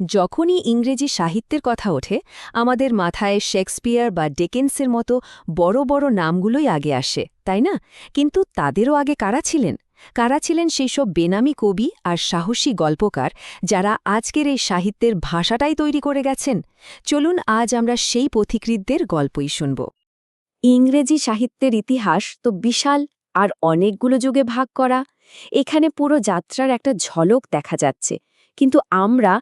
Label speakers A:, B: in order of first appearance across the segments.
A: যখনই ইংরেজি সাহিত্যের কথা ওঠে, আমাদের মাথায় শেক্সপিয়ার বা ডেকেন্সের মতো বড় বড় নামগুলোই আগে আসে, তাই না? কিন্তু তাদেরও আগে কারা ছিলেন? কারা ছিলেন সেই সব বেনামি কবি আর সাহসী গল্পকার যারা আজকের এই সাহিত্যের ভাষাটাই তৈরি করে গেছেন? চলুন আজ আমরা সেই পথিকৃতদের গল্পই শুনব। ইংরেজি সাহিত্যের ইতিহাস তো বিশাল আর অনেকগুলো যুগে ভাগ করা। এখানে পুরো যাত্রার একটা ঝলক দেখা যাচ্ছে। কিন্তু আমরা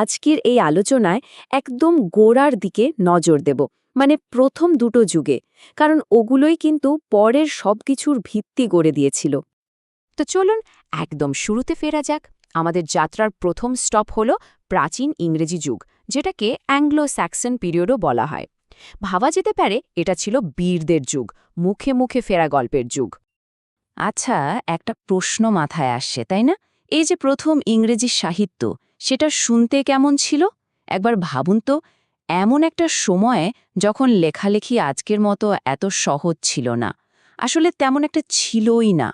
A: আজকের এই আলোচনায় একদম গোড়ার দিকে নজর দেব মানে প্রথম দুটো যুগে, কারণ ওগুলোই কিন্তু পরের সবকিছুর ভিত্তি গড়ে দিয়েছিল। তো চলুন একদম শুরুতে ফেরা যাক। আমাদের যাত্রার প্রথম স্টপ হল প্রাচীন ইংরেজি যুগ, যেটাকে অ্যাংলো স্যাক্সন পিরিয়ডও বলা হয়। ভাবা যেতে পারে এটা ছিল বীরদের যুগ, মুখে মুখে ফেরা গল্পের যুগ। আচ্ছা একটা প্রশ্ন মাথায় আসছে, তাই না? এই যে প্রথম ইংরেজি সাহিত্য, সেটা শুনতে কেমন ছিল? একবার ভাবুন তো, এমন একটা সময়ে যখন লেখালেখি আজকের মতো এত সহজ ছিল না, আসলে তেমন একটা ছিলই না।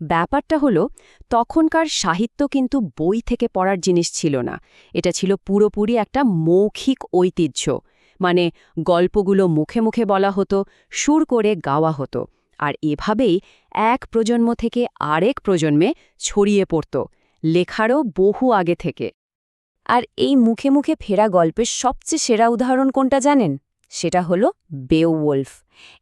A: ব্যাপারটা হলো, তখনকার সাহিত্য কিন্তু বই থেকে পড়ার জিনিস ছিল না, এটা ছিল পুরোপুরি একটা মৌখিক ঐতিহ্য মানে গল্পগুলো মুখে মুখে বলা হতো, সুর করে গাওয়া হতো আর এভাবেই এক প্রজন্ম থেকে আরেক প্রজন্মে ছড়িয়ে পড়ত, লেখারও বহু আগে থেকে। আর এই মুখে মুখে ফেরা গল্পের সবচেয়ে সেরা উদাহরণ কোনটা জানেন? সেটা হলো বেওওল্ফ।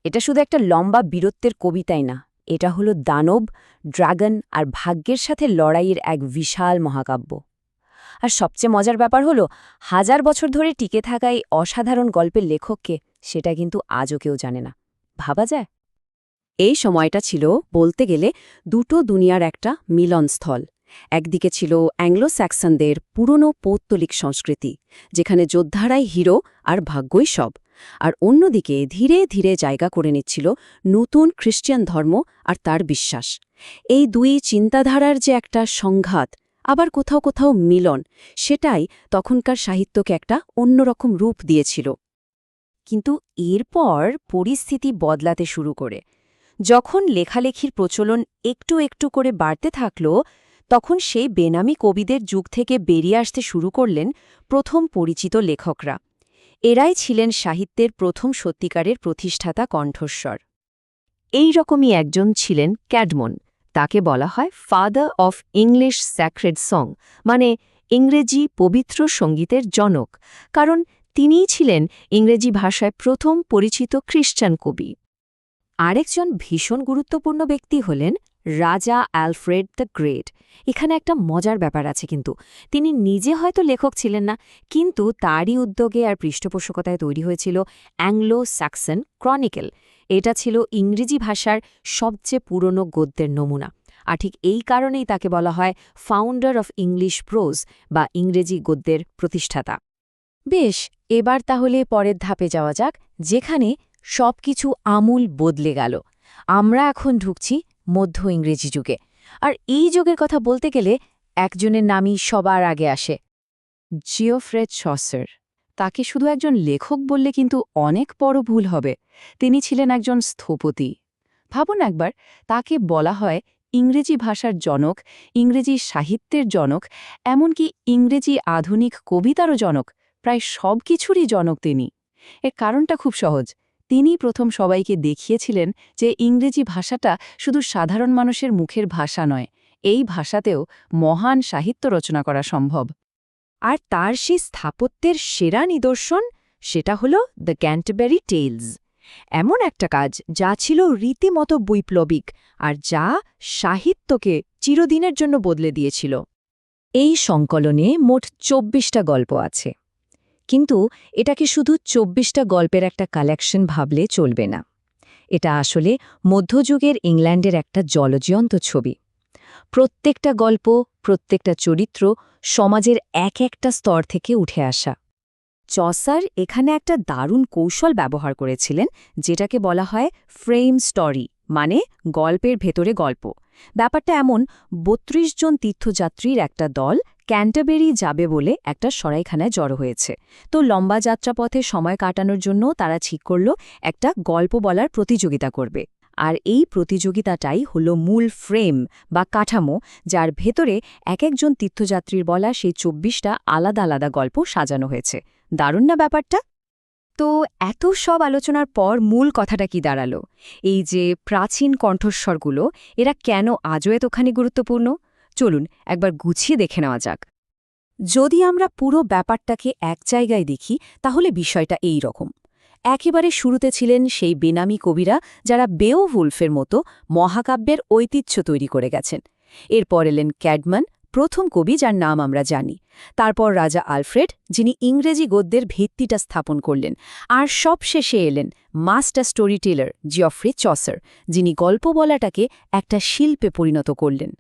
A: এটা শুধু একটা লম্বা বীরত্বের কবিতাই না, এটা হলো দানব, ড্রাগন আর ভাগ্যের সাথে লড়াইয়ের এক বিশাল মহাকাব্য। আর সবচেয়ে মজার ব্যাপার হলো, হাজার বছর ধরে টিকে থাকা এই অসাধারণ গল্পের লেখককে সেটা কিন্তু আজও কেউ জানে না। ভাবা যায়? এই সময়টা ছিল, বলতে গেলে, দুটো দুনিয়ার একটা মিলনস্থল। একদিকে ছিল অ্যাংলো স্যাক্সনদের পুরনো পৌত্তলিক সংস্কৃতি, যেখানে যোদ্ধারাই হিরো আর ভাগ্যই সব, আর অন্যদিকে ধীরে ধীরে জায়গা করে নিচ্ছিল নতুন খ্রিস্টান ধর্ম আর তার বিশ্বাস। এই দুই চিন্তাধারার যে একটা সংঘাত, আবার কোথাও কোথাও মিলন, সেটাই তখনকার সাহিত্যকে একটা অন্যরকম রূপ দিয়েছিল। কিন্তু এরপর পরিস্থিতি বদলাতে শুরু করে। যখন লেখালেখির প্রচলন একটু একটু করে বাড়তে থাকল, তখন সেই বেনামি কবিদের যুগ থেকে বেরিয়ে আসতে শুরু করলেন প্রথম পরিচিত লেখকরা। এরাই ছিলেন সাহিত্যের প্রথম সত্যিকারের প্রতিষ্ঠাতা কণ্ঠস্বর। এই রকমই একজন ছিলেন ক্যাডমন। তাকে বলা হয় father of English sacred song মানে ইংরেজি পবিত্র সঙ্গীতের জনক। কারণ তিনিই ছিলেন ইংরেজি ভাষায় প্রথম পরিচিত খ্রিস্টান কবি। আরেকজন ভীষণ গুরুত্বপূর্ণ ব্যক্তি হলেন রাজা অ্যালফ্রেড দ্য গ্রেট। এখানে একটা মজার ব্যাপার আছে কিন্তু। তিনি নিজে হয়তো লেখক ছিলেন না, কিন্তু তারই উদ্যোগে আর পৃষ্ঠপোষকতায় তৈরি হয়েছিল অ্যাংলো স্যাক্সন ক্রনিকেল। এটা ছিল ইংরেজি ভাষার সবচেয়ে পুরনো গদ্যের নমুনা। আর ঠিক এই কারণেই তাকে বলা হয় ফাউন্ডার অফ ইংলিশ প্রোজ বা ইংরেজি গদ্যের প্রতিষ্ঠাতা। বেশ, এবার তাহলে পরের ধাপে যাওয়া যাক, যেখানে সবকিছু আমূল বদলে গেল। আমরা এখন ঢুকছি মধ্য ইংরেজি যুগে। আর এই যুগের কথা বলতে গেলে একজনের নামই সবার আগে আসে। জিওফ্রেড শসের তাকে শুধু একজন লেখক বললে কিন্তু অনেক বড় ভুল হবে। তিনি ছিলেন একজন স্থপতি। ভাবুন একবার, তাকে বলা হয় ইংরেজি ভাষার জনক, ইংরেজি সাহিত্যের জনক, এমনকি ইংরেজি আধুনিক কবিতারও জনক। প্রায় সব কিছুরই জনক তিনি। এর কারণটা খুব সহজ। তিনি প্রথম সবাইকে দেখিয়েছিলেন যে ইংরেজি ভাষাটা শুধু সাধারণ মানুষের মুখের ভাষা নয়, এই ভাষাতেও মহান সাহিত্য রচনা করা সম্ভব। আর তার সেই স্থাপত্যের সেরা নিদর্শন সেটা হল দ্য ক্যান্টবেরি টেলস এমন একটা কাজ যা ছিল রীতিমতো বৈপ্লবিক আর যা সাহিত্যকে চিরদিনের জন্য বদলে দিয়েছিল। এই সংকলনে মোট চব্বিশটা গল্প আছে। কিন্তু এটাকে শুধু চব্বিশটা গল্পের একটা কালেকশন ভাবলে চলবে না। এটা আসলে মধ্যযুগের ইংল্যান্ডের একটা জলজয়ন্ত ছবি। প্রত্যেকটা গল্প, প্রত্যেকটা চরিত্র সমাজের এক একটা স্তর থেকে উঠে আসা। চসার এখানে একটা দারুণ কৌশল ব্যবহার করেছিলেন, যেটাকে বলা হয় ফ্রেম স্টোরি মানে গল্পের ভেতরে গল্প। ব্যাপারটা এমন ৩২ জন তীর্থযাত্রীর একটা দল ক্যান্টাবেরি যাবে বলে একটা সরাইখানায় জড়ো হয়েছে। তো লম্বা যাত্রাপথে সময় কাটানোর জন্য তারা ঠিক করল, একটা গল্প বলার প্রতিযোগিতা করবে। আর এই প্রতিযোগিতাটাই হলো মূল ফ্রেম বা কাঠামো, যার ভেতরে এক একজন তীর্থযাত্রীর বলা সেই চব্বিশটা আলাদা আলাদা গল্প সাজানো হয়েছে। দারুণ না ব্যাপারটা? তো এত সব আলোচনার পর মূল কথাটা কি দাঁড়াল? এই যে প্রাচীন কণ্ঠস্বরগুলো, এরা কেন আজও এতখানি গুরুত্বপূর্ণ? চলুন, একবার গুছিয়ে দেখে নেওয়া যাক। যদি আমরা পুরো ব্যাপারটাকে এক জায়গায় দেখি, তাহলে বিষয়টা এই রকম। একেবারে শুরুতে ছিলেন সেই বেনামি কবিরা যারা বেও বেওভুলফের মতো মহাকাব্যের ঐতিহ্য তৈরি করে গেছেন। এরপর এলেন ক্যাডমান, প্রথম কবি যার নাম আমরা জানি। তারপর রাজা আলফ্রেড, যিনি ইংরেজি গদ্যের ভিত্তিটা স্থাপন করলেন। আর সবশেষে এলেন master storyteller Geoffrey Chaucer, যিনি গল্প বলাটাকে একটা শিল্পে পরিণত করলেন।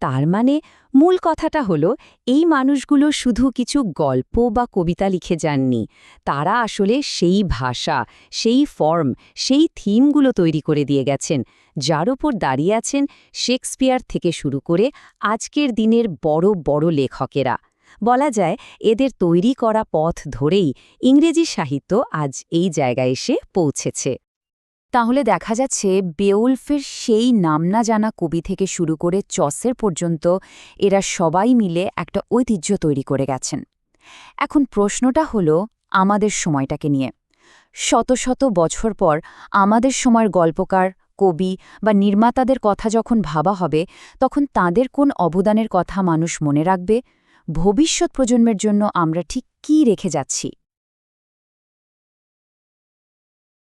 A: তার মানে মূল কথাটা হলো, এই মানুষগুলো শুধু কিছু গল্প বা কবিতা লিখে যাননি। তারা আসলে সেই ভাষা, সেই ফর্ম সেই থিমগুলো তৈরি করে দিয়ে গেছেন। যার ওপর দাঁড়িয়ে আছেন শেক্সপিয়ার থেকে শুরু করে আজকের দিনের বড় বড় লেখকেরা। বলা যায়, এদের তৈরি করা পথ ধরেই ইংরেজি সাহিত্য আজ এই জায়গায় এসে পৌঁছেছে। তাহলে দেখা যাচ্ছে বেউলফের সেই নাম না জানা কবি থেকে শুরু করে চসের পর্যন্ত এরা সবাই মিলে একটা ঐতিহ্য তৈরি করে গেছেন। এখন প্রশ্নটা হলো আমাদের সময়টাকে নিয়ে। শত শত বছর পর আমাদের সময়ের গল্পকার, কবি বা নির্মাতাদের কথা যখন ভাবা হবে, তখন তাদের কোন অবদানের কথা মানুষ মনে রাখবে? ভবিষ্যৎ প্রজন্মের জন্য আমরা ঠিক কী রেখে যাচ্ছি?